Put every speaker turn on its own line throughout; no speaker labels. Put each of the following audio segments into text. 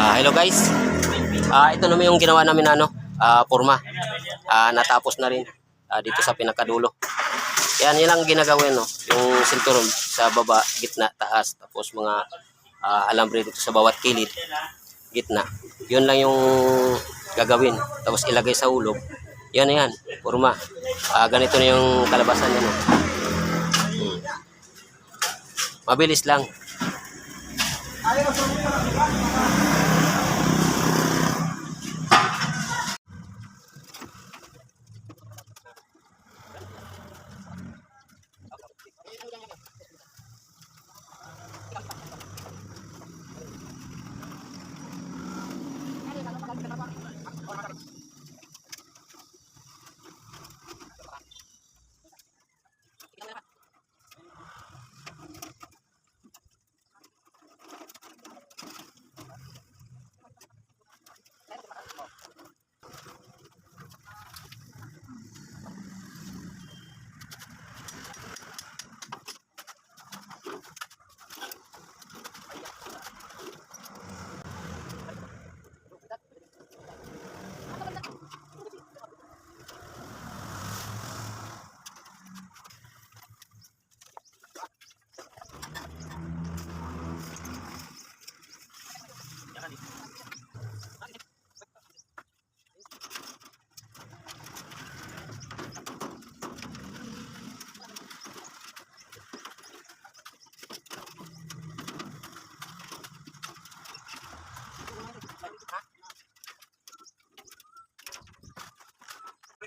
Ah, hello guys. Ah, ito naman yung ginawa namin na ano, ah, forma. Ah, natapos na rin ah, dito sa pinakadulo. Yan, yan ang ginagawin, no? Yung sinturon sa baba, gitna, taas, tapos mga ah, alambre dito sa bawat kilid, gitna. Yun lang yung gagawin. Tapos ilagay sa ulo. Yan na yan, forma. Ah, ganito na yung kalabasan niya, no? Hmm. Mabilis lang. Balik,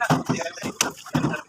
thank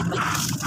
balik, balik.